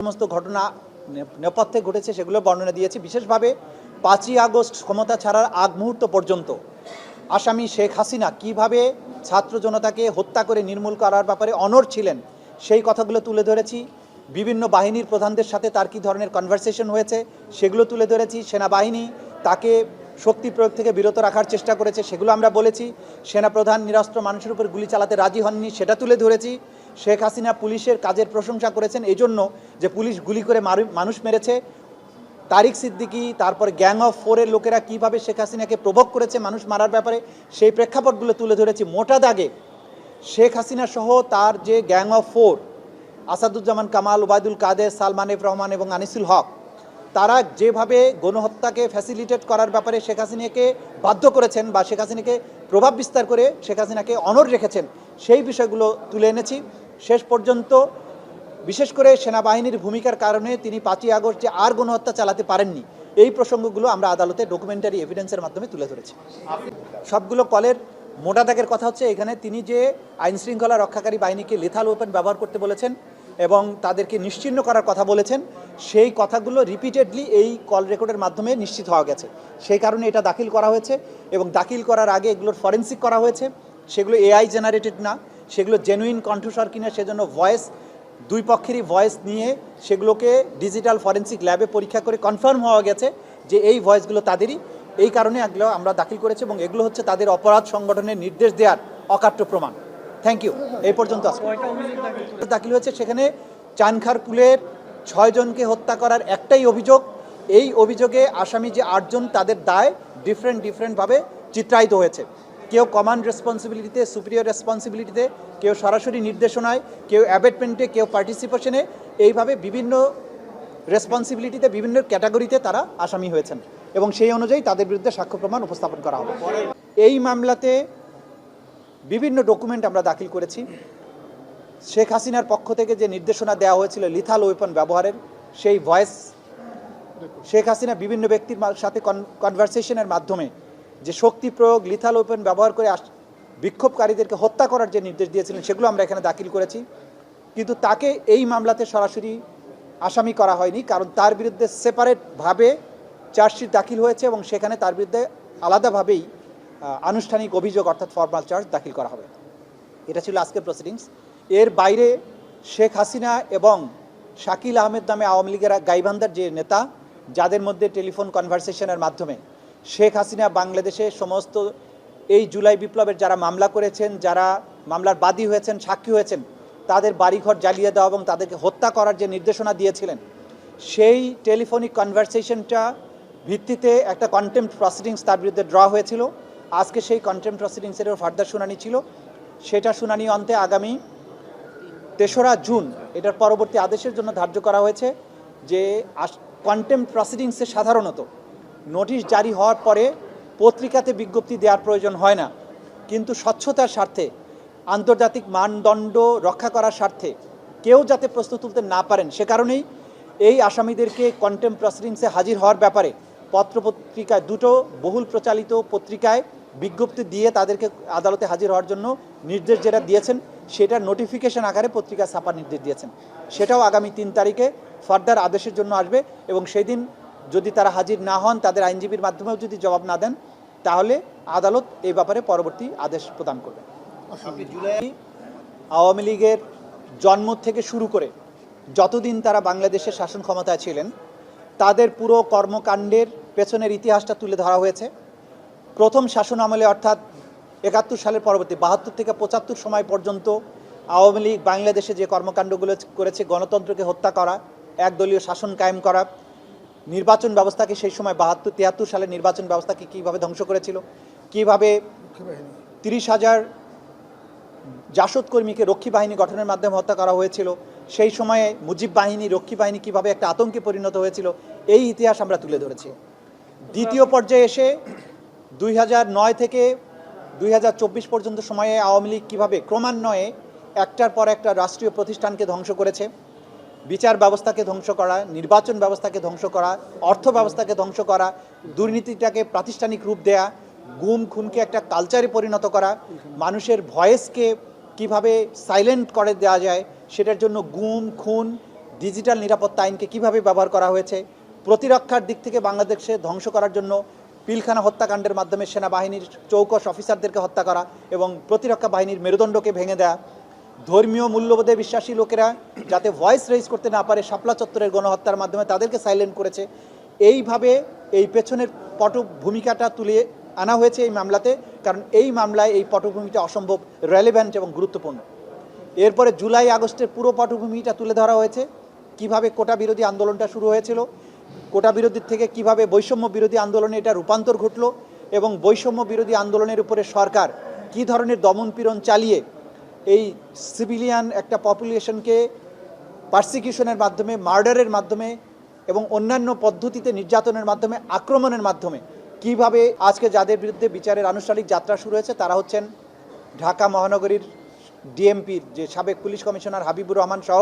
সমস্ত ঘটনা নেপথ্যে ঘটেছে, সেগুলো বর্ণনা দিয়েছি। বিশেষভাবে পাঁচই আগস্ট ক্ষমতা ছাড়ার আগ মুহূর্ত পর্যন্ত আসামি শেখ হাসিনা কীভাবে ছাত্র জনতাকে হত্যা করে নির্মূল করার ব্যাপারে অনড় ছিলেন, সেই কথাগুলো তুলে ধরেছি। বিভিন্ন বাহিনীর প্রধানদের সাথে তার কী ধরনের কনভারসেশন হয়েছে, সেগুলো তুলে ধরেছি। সেনাবাহিনী তাকে শক্তি প্রয়োগ থেকে বিরত রাখার চেষ্টা করেছে, সেগুলো আমরা বলেছি। সেনাপ্রধান নিরস্ত্র মানুষের উপর গুলি চালাতে রাজি হননি, সেটা তুলে ধরেছি। শেখ হাসিনা পুলিশের কাজের প্রশংসা করেছেন এই জন্য যে পুলিশ গুলি করে মানুষ মেরেছে। তারিক সিদ্দিকি, তারপর গ্যাং অফ ফোরের লোকেরা কীভাবে শেখ হাসিনাকে প্রভোগ করেছে মানুষ মারার ব্যাপারে, সেই প্রেক্ষাপটগুলো তুলে ধরেছি মোটা দাগে। শেখ হাসিনা সহ তার যে gang of four, Asaduzzaman Kamal, Obaidul Quader, Salman F Rahman এবং আনিসুল হক, তারা যেভাবে গণহত্যাকে ফ্যাসিলিটেট করার ব্যাপারে শেখ হাসিনাকে বাধ্য করেছেন বা শেখ হাসিনাকে প্রভাব বিস্তার করে শেখ হাসিনাকে অনড় রেখেছেন, সেই বিষয়গুলো তুলে এনেছি। শেষ পর্যন্ত, বিশেষ করে সেনাবাহিনীর ভূমিকার কারণে তিনি পাঁচই আগস্ট যে আর গণহত্যা চালাতে পারেননি। এই প্রসঙ্গগুলো আমরা আদালতে ডকুমেন্টারি এভিডেন্সের মাধ্যমে তুলে ধরেছি। সবগুলো কলের মোটা দাগের কথা হচ্ছে এখানে তিনি যে আইন শৃঙ্খলা রক্ষাকারী বাহিনীকে লেথাল ওপেন ব্যবহার করতে বলেছেন এবং তাদেরকে নিশ্চিহ্ন করার কথা বলেছেন, সেই কথাগুলো রিপিটেডলি এই কল রেকর্ডের মাধ্যমে নিশ্চিত হওয়া গেছে। সেই কারণে এটা দাখিল করা হয়েছে এবং দাখিল করার আগে এগুলোর ফরেন্সিক করা হয়েছে। সেগুলো এআই জেনারেটেড না। সেগুলো জেনুইন কণ্ঠস্বর কিনা সেজন্য ভয়েস দুই পক্ষেরই ভয়েস নিয়ে সেগুলোকে ডিজিটাল ফরেন্সিক ল্যাবে পরীক্ষা করে কনফার্ম হওয়া গেছে যে এই ভয়েসগুলো তাদেরই। এই কারণে এগুলো আমরা দাখিল করেছি এবং এগুলো হচ্ছে তাদের অপরাধ সংগঠনের নির্দেশ দেওয়ার অকাট্য প্রমাণ। থ্যাংক ইউ এই পর্যন্ত দাখিল হয়েছে সেখানে চানখারপুলের ছয়জনকে হত্যা করার একটাই অভিযোগ। এই অভিযোগে আসামি যে আটজন তাদের দায় ডিফারেন্ট ডিফারেন্টভাবে চিত্রায়িত হয়েছে। কেউ কমান্ড রেসপন্সিবিলিটিতে সুপিরিয়র রেসপন্সিবিলিটিতে কেউ সরাসরি নির্দেশনায়, কেউ অ্যাবেটমেন্টে কেউ পার্টিসিপেশনে এইভাবে বিভিন্ন রেসপন্সিবিলিটিতে বিভিন্ন ক্যাটাগরিতে তারা আসামি হয়েছেন এবং সেই অনুযায়ী তাদের বিরুদ্ধে সাক্ষ্য প্রমাণ উপস্থাপন করা হবে। এই মামলাতে বিভিন্ন ডকুমেন্ট আমরা দাখিল করেছি। শেখ হাসিনার পক্ষ থেকে যে নির্দেশনা দেওয়া হয়েছিল লিথাল ওয়েপন ব্যবহারের, সেই ভয়েস শেখ হাসিনা বিভিন্ন ব্যক্তির সাথে কনভারসেশনের মাধ্যমে যে শক্তি প্রয়োগ লিথাল ওপেন ব্যবহার করে বিক্ষোভকারীদেরকে হত্যা করার যে নির্দেশ দিয়েছিলেন, সেগুলো আমরা এখানে দাখিল করেছি। কিন্তু তাকে এই মামলাতে সরাসরি আসামি করা হয়নি, কারণ তার বিরুদ্ধে সেপারেটভাবে চার্জশিট দাখিল হয়েছে এবং সেখানে তার বিরুদ্ধে আলাদাভাবেই আনুষ্ঠানিক অভিযোগ অর্থাৎ ফর্মাল চার্জ দাখিল করা হবে। এটা ছিল আজকের প্রসিডিংস এর বাইরে শেখ হাসিনা এবং শাকিল আহমেদ নামে আওয়ামী লীগের গাইবান্ধার যে নেতা, যাদের মধ্যে টেলিফোন কনভারসেশনের মাধ্যমে শেখ হাসিনা বাংলাদেশে সমস্ত এই জুলাই বিপ্লবের যারা মামলা করেছেন, যারা মামলার বাদী হয়েছেন, সাক্ষী হয়েছেন, তাদের বাড়িঘর জ্বালিয়ে দেওয়া এবং তাদেরকে হত্যা করার যে নির্দেশনা দিয়েছিলেন, সেই টেলিফোনিক কনভারসেশনটা ভিত্তিতে একটা কন্টেম্প প্রসিডিংস তার বিরুদ্ধে ড্র হয়েছিল। আজকে সেই কন্টেম্প প্রসিডিংসেরও ফার্দার শুনানি ছিল। সেটা শুনানি অন্তে আগামী তেসরা জুন, এটার পরবর্তী আদেশের জন্য ধার্য করা হয়েছে যে কন্টেম্প প্রসিডিংসে সাধারণত নোটিশ জারি হওয়ার পরে পত্রিকাতে বিজ্ঞপ্তি দেওয়ার প্রয়োজন হয় না। কিন্তু স্বচ্ছতার স্বার্থে, আন্তর্জাতিক মানদণ্ড রক্ষা করার স্বার্থে কেউ যাতে প্রশ্ন তুলতে না পারেন, সে কারণেই এই আসামিদেরকে কন্টেম্প প্রসিডিংসে হাজির হওয়ার ব্যাপারে পত্রপত্রিকায় দুটো বহুল প্রচালিত পত্রিকায় বিজ্ঞপ্তি দিয়ে তাদেরকে আদালতে হাজির হওয়ার জন্য নির্দেশ যেটা দিয়েছেন সেটার নোটিফিকেশন আকারে পত্রিকা ছাপার নির্দেশ দিয়েছেন। সেটাও আগামী তিন তারিখে ফার্দার আদেশের জন্য আসবে এবং সেই দিন যদি তারা হাজির না হন তাদের আইনজীবীর মাধ্যমেও যদি জবাব না দেন তাহলে আদালত এই ব্যাপারে পরবর্তী আদেশ প্রদান করবে। জুলাই আওয়ামী লীগের জন্ম থেকে শুরু করে যতদিন তারা বাংলাদেশের শাসন ক্ষমতায় ছিলেন তাদের পুরো কর্মকাণ্ডের পেছনের ইতিহাসটা তুলে ধরা হয়েছে। প্রথম শাসন আমলে অর্থাৎ একাত্তর সালের পরবর্তী বাহাত্তর থেকে পঁচাত্তর সময় পর্যন্ত আওয়ামী লীগ বাংলাদেশে যে কর্মকাণ্ডগুলো করেছে গণতন্ত্রকে হত্যা করা একদলীয় শাসন কায়েম করা নির্বাচন ব্যবস্থাকে সেই সময় বাহাত্তর, তিয়াত্তর সালে নির্বাচন ব্যবস্থাকে কীভাবে ধ্বংস করেছিল? কীভাবে তিরিশ হাজার জাসদ কর্মীকে রক্ষী বাহিনী গঠনের মাধ্যমে হত্যা করা হয়েছিল? সেই সময়ে মুজিব বাহিনী, রক্ষী বাহিনী কীভাবে একটা আতঙ্কে পরিণত হয়েছিল? এই ইতিহাস আমরা তুলে ধরেছি। দ্বিতীয় পর্যায়ে এসে দুই থেকে দুই হাজার চব্বিশ পর্যন্ত সময়ে আওয়ামী লীগ কীভাবে ক্রমান্বয়ে একটার পর একটা রাষ্ট্রীয় প্রতিষ্ঠানকে ধ্বংস করেছে? বিচার ব্যবস্থাকে ধ্বংস করা, নির্বাচন ব্যবস্থাকে ধ্বংস করা, অর্থ ব্যবস্থাকে ধ্বংস করা, দুর্নীতিটাকে প্রাতিষ্ঠানিক রূপ দেয়া, গুম, খুনকে একটা কালচারে পরিণত করা, মানুষের ভয়েসকে কীভাবে সাইলেন্ট করে দেওয়া যায়, সেটার জন্য গুম, খুন ডিজিটাল নিরাপত্তা আইনকে কীভাবে ব্যবহার করা হয়েছে, প্রতিরক্ষার দিক থেকে বাংলাদেশে ধ্বংস করার জন্য পিলখানা হত্যাকাণ্ডের মাধ্যমে সেনাবাহিনীর চৌকস অফিসারদেরকে হত্যা করা এবং প্রতিরক্ষা বাহিনীর মেরুদণ্ডকে ভেঙে দেয়া ধর্মীয় মূল্যবোধে বিশ্বাসী লোকেরা যাতে ভয়েস রেজ করতে না পারে, শাপলা চত্বরের গণহত্যার মাধ্যমে তাদেরকে সাইলেন্ট করেছে। এইভাবে এই পেছনের পট ভূমিকাটা তুলে আনা হয়েছে এই মামলাতে, কারণ এই মামলায় এই পটভূমিটা অসম্ভব রেলেভেন্ট এবং গুরুত্বপূর্ণ। এরপরে জুলাই আগস্টের পুরো পটভূমিটা তুলে ধরা হয়েছে, কীভাবে কোটা বিরোধী আন্দোলনটা শুরু হয়েছিল, কোটা বিরোধী থেকে কীভাবে বৈষম্য বিরোধী আন্দোলনে এটা রূপান্তর ঘটলো এবং বৈষম্য বিরোধী আন্দোলনের উপরে সরকার কী ধরনের দমনপীড়ন চালিয়ে এই সিভিলিয়ান একটা পপুলেশনকে পার্সিকিউশনের মাধ্যমে মার্ডারের মাধ্যমে এবং অন্যান্য পদ্ধতিতে নির্যাতনের মাধ্যমে, আক্রমণের মাধ্যমে কীভাবে আজকে যাদের বিরুদ্ধে বিচারের আনুষ্ঠানিক যাত্রা শুরু হয়েছে, তারা হচ্ছেন ঢাকা মহানগরীর ডিএমপির যে সাবেক পুলিশ কমিশনার হাবিবুর রহমান সহ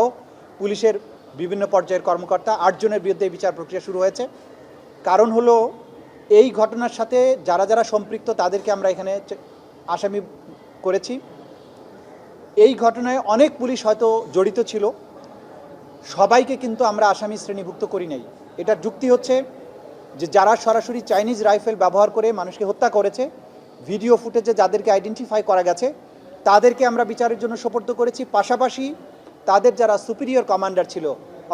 পুলিশের বিভিন্ন পর্যায়ের কর্মকর্তা, আটজনের বিরুদ্ধে বিচার প্রক্রিয়া শুরু হয়েছে। কারণ হলো, এই ঘটনার সাথে যারা যারা সম্পৃক্ত, তাদেরকে আমরা এখানে আসামি করেছি। এই ঘটনায় অনেক পুলিশ হয়তো জড়িত ছিল। সবাইকে কিন্তু আমরা আসামি শ্রেণীভুক্ত করি নাই। এটার যুক্তি হচ্ছে যে যারা সরাসরি চাইনিজ রাইফেল ব্যবহার করে মানুষকে হত্যা করেছে, ভিডিও ফুটেজে যাদেরকে আইডেন্টিফাই করা গেছে, তাদেরকে আমরা বিচারের জন্য সোপর্দ করেছি। পাশাপাশি তাদের যারা সুপিরিয়র কমান্ডার ছিল,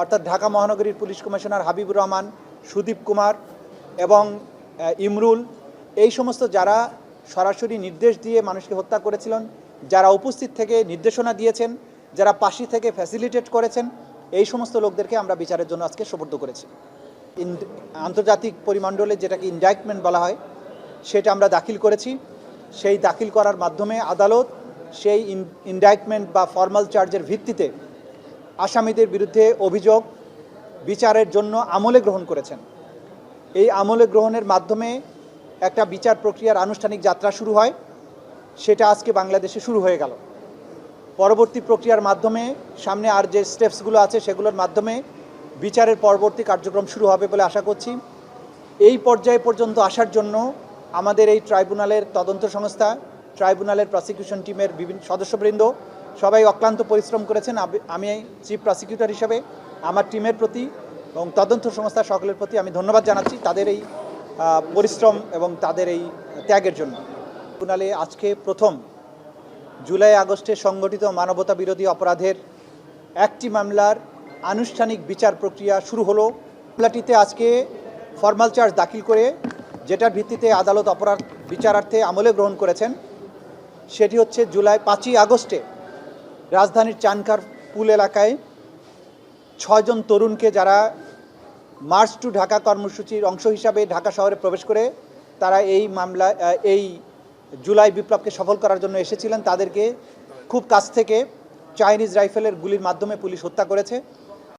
অর্থাৎ ঢাকা মহানগরীর পুলিশ কমিশনার হাবিবুর রহমান, সুদীপ কুমার এবং ইমরুল, এই সমস্ত যারা সরাসরি নির্দেশ দিয়ে মানুষকে হত্যা করেছিলেন যারা উপস্থিত থেকে নির্দেশনা দিয়েছেন, যারা পাশি থেকে ফ্যাসিলিটেট করেছেন, এই সমস্ত লোকদেরকে আমরা বিচারের জন্য আজকে সোপর্দ করেছি। আন্তর্জাতিক পরিমণ্ডলে যেটাকে ইন্ডাইটমেন্ট বলা হয়, সেটা আমরা দাখিল করেছি। সেই দাখিল করার মাধ্যমে আদালত সেই ইন্ডাইটমেন্ট বা ফর্মাল চার্জের ভিত্তিতে আসামিদের বিরুদ্ধে অভিযোগ বিচারের জন্য আমলে গ্রহণ করেছেন। এই আমলে গ্রহণের মাধ্যমে একটা বিচার প্রক্রিয়ার আনুষ্ঠানিক যাত্রা শুরু হয়। সেটা আজকে বাংলাদেশে শুরু হয়ে গেল। পরবর্তী প্রক্রিয়ার মাধ্যমে সামনে আর যে স্টেপসগুলো আছে সেগুলোর মাধ্যমে বিচারের পরবর্তী কার্যক্রম শুরু হবে বলে আশা করছি। এই পর্যায়ে পর্যন্ত আসার জন্য আমাদের এই ট্রাইব্যুনালের তদন্ত সংস্থা, ট্রাইব্যুনালের প্রসিকিউশন টিমের বিভিন্ন সদস্যবৃন্দ সবাই অক্লান্ত পরিশ্রম করেছেন। আমি চিফ প্রসিকিউটর হিসেবে, আমার টিমের প্রতি এবং তদন্ত সংস্থা সকলের প্রতি আমি ধন্যবাদ জানাচ্ছি তাদের এই পরিশ্রম এবং তাদের এই ত্যাগের জন্য। ট্রাইব্যুনালে আজকে প্রথম জুলাই আগস্টে সংগঠিত মানবতা বিরোধী অপরাধের একটি মামলার আনুষ্ঠানিক বিচার প্রক্রিয়া শুরু হলো। মামলাটিতে আজকে ফর্মাল চার্জ দাখিল করে যেটার ভিত্তিতে আদালত অপরাধ বিচারার্থে আমলে গ্রহণ করেছেন, সেটি হচ্ছে জুলাই পাঁচই আগস্টে রাজধানীর চানকার পুল এলাকায় ছয়জন তরুণকে যারা মার্চ টু ঢাকা কর্মসূচির অংশ হিসাবে ঢাকা শহরে প্রবেশ করে, তারা এই মামলা এই জুলাই বিপ্লবকে সফল করার জন্য এসেছিলেন। তাদেরকে খুব কাছ থেকে চাইনিজ রাইফেলের গুলির মাধ্যমে পুলিশ হত্যা করেছে।